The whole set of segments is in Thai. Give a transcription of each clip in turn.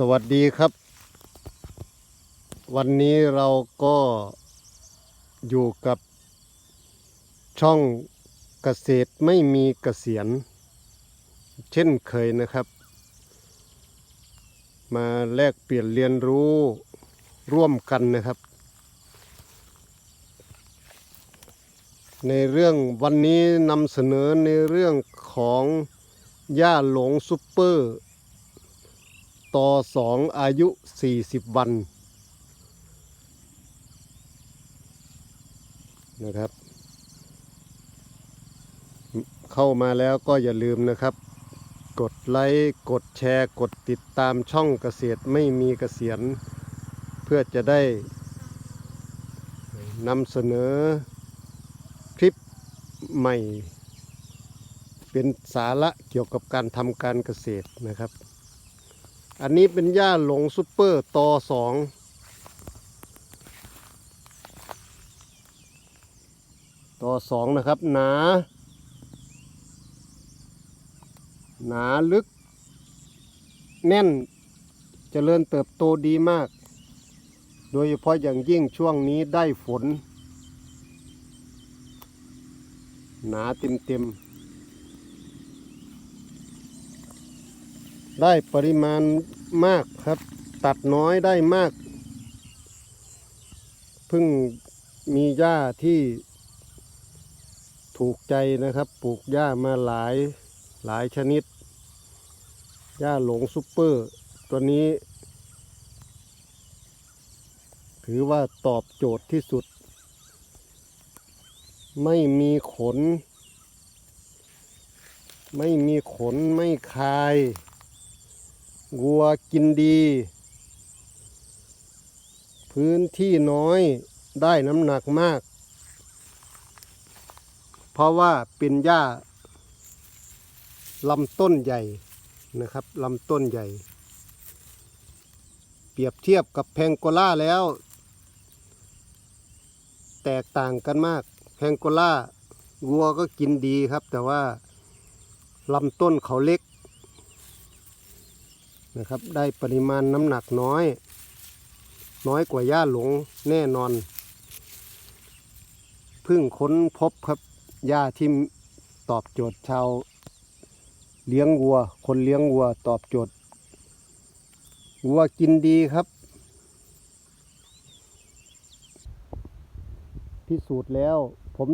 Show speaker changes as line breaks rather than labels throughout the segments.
สวัสดีครับ วันนี้เราก็อยู่กับช่องเกษตรไม่มีเกษียณ เช่นเคยนะครับ มาแลกเปลี่ยนเรียนรู้ร่วมกันนะครับ ในเรื่องวันนี้นำเสนอในเรื่องของย่าหลงซุปเปอร์ ตอสองอายุ 40 วันนะครับ เข้ามาแล้วก็อย่าลืมนะครับ กดไลค์กดแชร์ กดติดตามช่องเกษตรไม่มีเกษียณ เพื่อจะได้นำเสนอคลิปใหม่ เป็นสาระเกี่ยวกับการทำการเกษตรนะครับ อันนี้เป็นหญ้าหลงซุปเปอร์ตอสองตอสองนะครับ หนา หนาลึก แน่นเจริญเติบโตดีมาก โดยเฉพาะอย่างยิ่งช่วงนี้ได้ฝน หนาเต็มเต็มได้ปริมาณ มากครับ ตัดน้อยได้มากเพิ่งมีหญ้าที่ถูกใจนะครับ ปลูกหญ้ามาหลายหลายชนิด หญ้าหลงซุปเปอร์ ตัวนี้ ถือว่าตอบโจทย์ที่สุด ไม่มีขน ไม่มีขนไม่คาย วัวกินดี พื้นที่น้อยได้น้ำหนักมาก เพราะว่าเป็นหญ้าลำต้นใหญ่นะครับลำต้นใหญ่ เปรียบเทียบกับแพงโกล่าแล้ว แตกต่างกันมาก แพงโกล่าวัวก็กินดีครับ แต่ว่าลำต้นเขาเล็ก นะครับ ได้ปริมาณน้ำหนักน้อย น้อยกว่าหญ้าหลงแน่นอน เพิ่งค้นพบครับหญ้าที่ตอบโจทย์ชาว เลี้ยงวัว คนเลี้ยงวัวตอบโจทย์วัวกินดีครับ พิสูจน์แล้วผม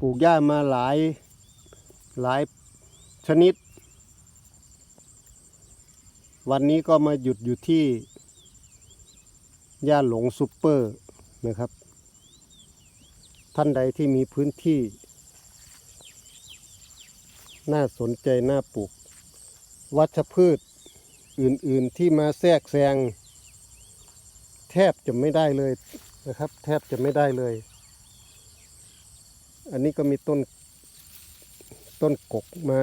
ปลูกหญ้ามาหลายหลายชนิด วันนี้ก็มาหยุดอยู่ที่หญ้าหลงซุปเปอร์นะครับ ท่านใดที่มีพื้นที่ น่าสนใจน่าปลูก วัชพืชอื่นๆที่มาแทรกแซง แทบจะไม่ได้เลยนะครับ แทบจะไม่ได้เลย อันนี้ก็มีต้นต้นกกมา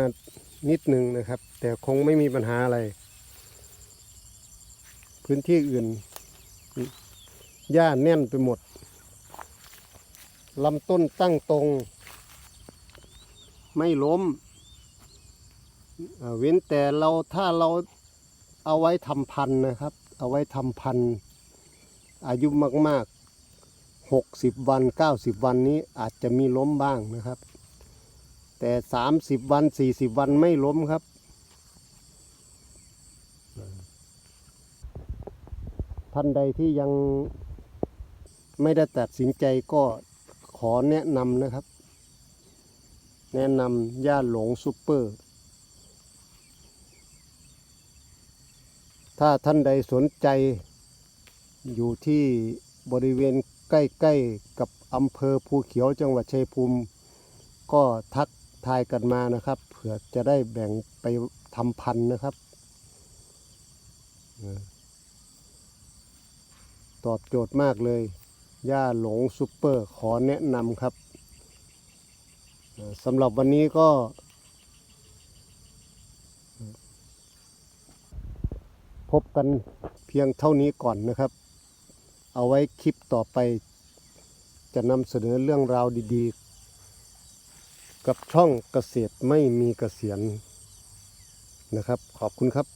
นิดหนึ่งนะครับ แต่คงไม่มีปัญหาอะไร พื้นที่อื่นหญ้าแน่นไปหมดลำต้นตั้งตรง ไม่ล้ม เว้นแต่เราถ้าเราเอาไว้ทำพันนะครับ เอาไว้ทำพัน อายุมากๆหกสิบวันเก้าสิบวันนี้อาจจะมีล้มบ้างนะครับ แต่สามสิบวันสี่สิบวันไม่ล้มครับ ท่านใดที่ยังไม่ได้ตัดสินใจก็ขอแนะนำนะครับ แนะนำย่าหลงซุปเปอร์ ถ้าท่านใดสนใจอยู่ที่บริเวณใกล้ๆกับอำเภอภูเขียวจังหวัดชัยภูมิ ก็ทักทายกันมานะครับ เผื่อจะได้แบ่งไปทำพันธุ์นะครับเออ ตอบโจทย์มากเลยย่าหลงซุปเปอร์ขอแนะนำครับสำหรับวันนี้ก็ พบกันเพียงเท่านี้ก่อนนะครับ เอาไว้คลิปต่อไป จะนำเสนอเรื่องราวดีๆ กับช่องเกษตรไม่มีเกษียณนะครับ ขอบคุณครับ